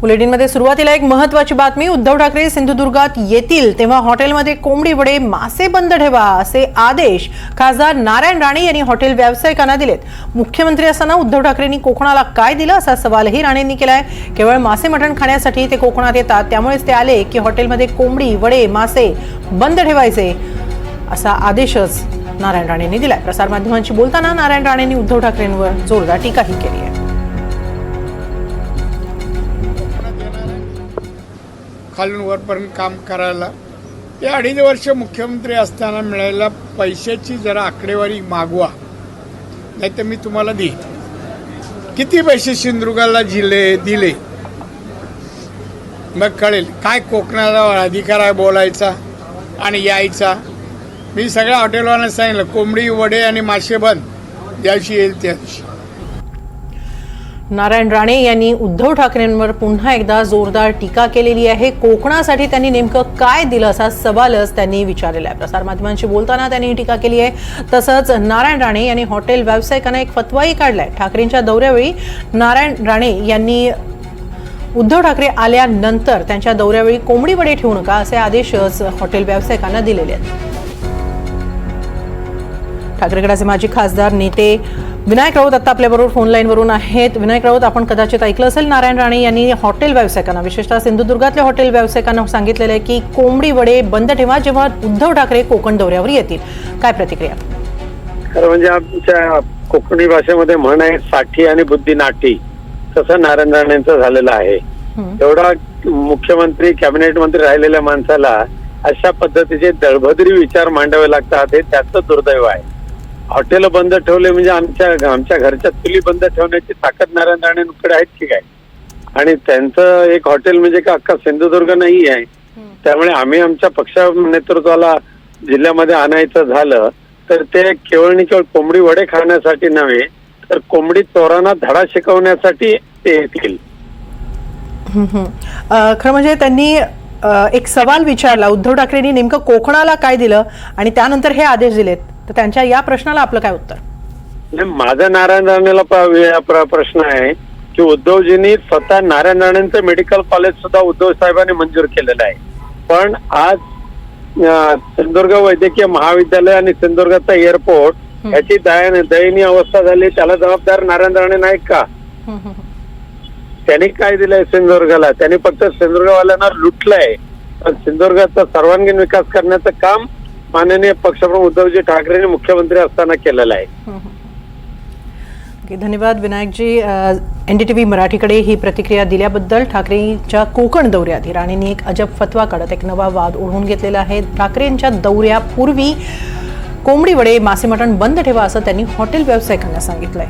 बुलेटिनमध्ये सुरुवातीला एक महत्वाची बातमी उद्धव ठाकरे सिंधुदुर्गात येतील तेव्हा हॉटेलमध्ये कोंबडी वडे मासे बंद ठेवा असे आदेश खासदार नारायण राणे यांनी हॉटेल व्यावसायिकांना दिलेत. मुख्यमंत्री असताना उद्धव ठाकरेंनी कोकणाला काय दिलं असा सवालही राणेंनी केलाय. केवळ मासे मटण खाण्यासाठी ते कोकणात येतात त्यामुळेच ते आले की हॉटेलमध्ये कोंबडी वडे मासे बंद ठेवायचे असा आदेशच नारायण राणेंनी दिलाय. प्रसारमाध्यमांशी बोलताना नारायण राणेंनी उद्धव ठाकरेंवर जोरदार टीकाही केली आहे. खालून वरपर्यंत काम करायला. ते अडीच वर्ष मुख्यमंत्री असताना मिळालेल्या पैशाची जरा आकडेवारी मागवा. नाही तर मी तुम्हाला देईन. किती पैसे सिंधुदुर्गाला जिल्हे दिले? मग कळेल. काय कोकणाला अधिकार आहे बोलायचा आणि यायचा? मी सगळ्या हॉटेलवाल्यांना सांगितलं कोंबडी वडे आणि मासे बंद. ज्या दिवशी येईल त्या दिवशी नारायण राणे यांनी उद्धव ठाकरेंवर पुन्हा एकदा जोरदार टीका केलेली आहे. कोकणासाठी त्यांनी नेमकं काय दिलं असा सवालच त्यांनी विचारलेला आहे. प्रसारमाध्यमांशी बोलताना त्यांनी ही टीका केली आहे. तसंच नारायण राणे यांनी हॉटेल व्यावसायिकांना एक फतवाही काढलाय. ठाकरेंच्या दौऱ्यावेळी नारायण राणे यांनी उद्धव ठाकरे आल्यानंतर त्यांच्या दौऱ्यावेळी कोंबडी वडे ठेवू नका असे आदेशच हॉटेल व्यावसायिकांना दिलेले आहेत. ठाकरे गटाचे माजी खासदार नेते विनायक राऊत आता आपल्याबरोबर फोन लाईनवरून आहेत. विनायक राऊत आपण कदाचित ऐकलं असेल नारायण राणे यांनी हॉटेल व्यावसायिकांना विशेषतः सिंधुदुर्गातल्या हॉटेल व्यावसायिकांना सांगितलेलं आहे की कोंबडी वडे बंद ठेवा जेव्हा उद्धव ठाकरे कोकण दौऱ्यावर येतील. काय प्रतिक्रिया? खरं म्हणजे आमच्या कोकणी भाषेमध्ये म्हण आहे साठी आणि बुद्धी नाटी तसं नारायण राणेंचं झालेलं आहे. एवढा मुख्यमंत्री कॅबिनेट मंत्री राहिलेल्या माणसाला अशा पद्धतीचे दळभद्री विचार मांडावे लागतात हे त्याचं दुर्दैव आहे. हॉटेल बंद ठेवले म्हणजे आमच्या आमच्या घरच्या चुली बंद ठेवण्याची ताकद नारायण राणेंकडे आहेत की काय? आणि त्यांचं एक हॉटेल म्हणजे का अख्खा सिंधुदुर्ग नाही आहे? त्यामुळे आम्ही आमच्या पक्ष नेतृत्वाला जिल्ह्यामध्ये आणायचं झालं तर ते केवळ आणि केवळ कोंबडी वडे खाण्यासाठी नव्हे तर कोंबडी चोरांना धडा शिकवण्यासाठी ते येतील. खरं म्हणजे त्यांनी एक सवाल विचारला. उद्धव ठाकरेंनी नेमकं कोकणाला काय दिलं आणि त्यानंतर हे आदेश दिलेत? तर त्यांच्या या प्रश्नाला आपलं काय उत्तर? नाही, माझा नारायण राणेला प्रश्न आहे की उद्धवजींनी स्वतः नारायण राणेंचं मेडिकल कॉलेज सुद्धा उद्धव साहेबांनी मंजूर केलेलं आहे. पण आज सिंधुदुर्ग वैद्यकीय महाविद्यालय आणि सिंधुदुर्गाचा एअरपोर्ट याची दय- दयनीय अवस्था झाली. त्याला जबाबदार नारायण राणे नाहीत का. त्यांनी काय दिलंय सिंधुदुर्गाला? त्यांनी फक्त सिंधुदुर्गवाल्यांना लुटलंय. पण सिंधुदुर्गाचा सर्वांगीण विकास करण्याचं काम माननीय पक्षप्रमुख उद्धवजी ठाकरेंनी मुख्यमंत्री असताना केलेला आहे. धन्यवाद. Vinayakji N D T V मराठीकडे ही प्रतिक्रिया दिल्याबद्दल ठाकरेंच्या कोकण दौऱ्यात राणेंनी एक अजब फतवा काढत एक नवा वाद ओढवून घेतलेला आहे. ठाकरेंच्या दौऱ्यापूर्वी कोंबडी वडे मासे मटण बंद ठेवा असं त्यांनी हॉटेल व्यावसायिकांना सांगितलंय.